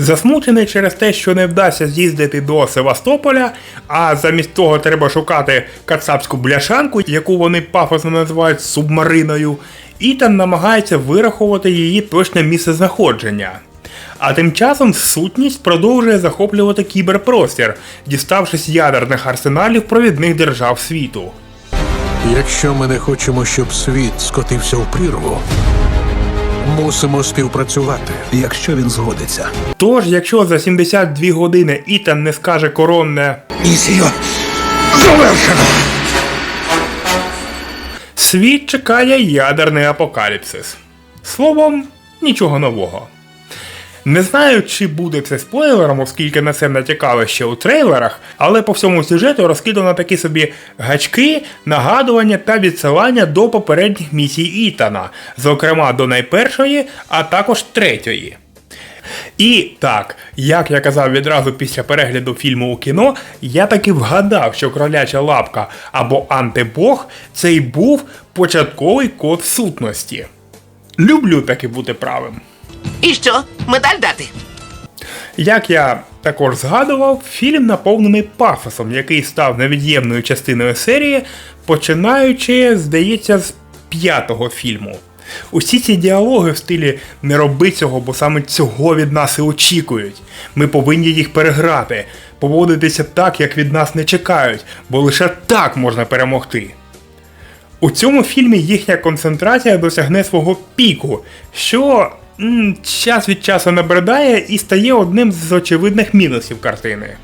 Засмучений через те, що не вдасться з'їздити до Севастополя, а замість того треба шукати кацапську бляшанку, яку вони пафосно називають субмариною, Ітан намагається вирахувати її точне місце знаходження. А тим часом сутність продовжує захоплювати кіберпростір, діставшись ядерних арсеналів провідних держав світу. Якщо ми не хочемо, щоб світ скотився в прірву, мусимо співпрацювати. якщо він згодиться. Тож, якщо за 72 години Ітан не скаже коронне Місію завершено! Світ чекає ядерний апокаліпсис. Словом, нічого нового. Не знаю, чи буде це спойлером, оскільки на це натякали ще у трейлерах, але по всьому сюжету розкидано такі собі гачки, нагадування та відсилання до попередніх місій Ітана, зокрема до найпершої, а також третьої. І так, як я казав відразу після перегляду фільму у кіно, я таки вгадав, що кроляча лапка або антибог це й був початковий код сутності. Люблю таки бути правим. І що? Медаль дати? Як я також згадував, фільм наповнений пафосом, який став невід'ємною частиною серії, починаючи, здається, з п'ятого фільму. Усі ці діалоги в стилі не роби цього, бо саме цього від нас і очікують. Ми повинні їх переграти, поводитися так, як від нас не чекають, бо лише так можна перемогти. У цьому фільмі їхня концентрація досягне свого піку, що час від часу набридає і стає одним з очевидних мінусів картини.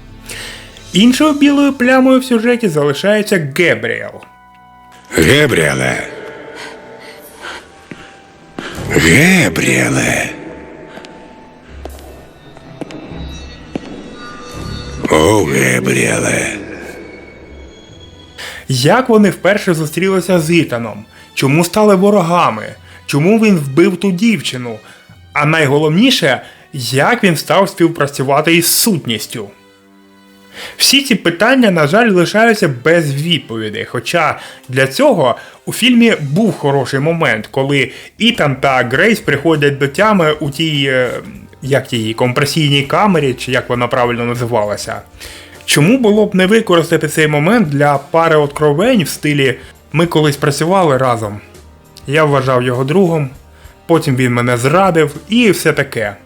Іншою білою плямою в сюжеті залишається Гебріел. Гебріеле. Гебріеле. О, Гебріеле. Як вони вперше зустрілися з Ітаном? Чому стали ворогами? Чому він вбив ту дівчину? А найголовніше, як він став співпрацювати із сутністю? Всі ці питання, на жаль, лишаються без відповідей. Хоча для цього у фільмі був хороший момент, коли Ітан та Грейс приходять до тями у тій, е, як тій компресійній камері, чи як вона правильно називалася. Чому було б не використати цей момент для пари откровень в стилі Ми колись працювали разом. Я вважав його другом, потім він мене зрадив і все таке.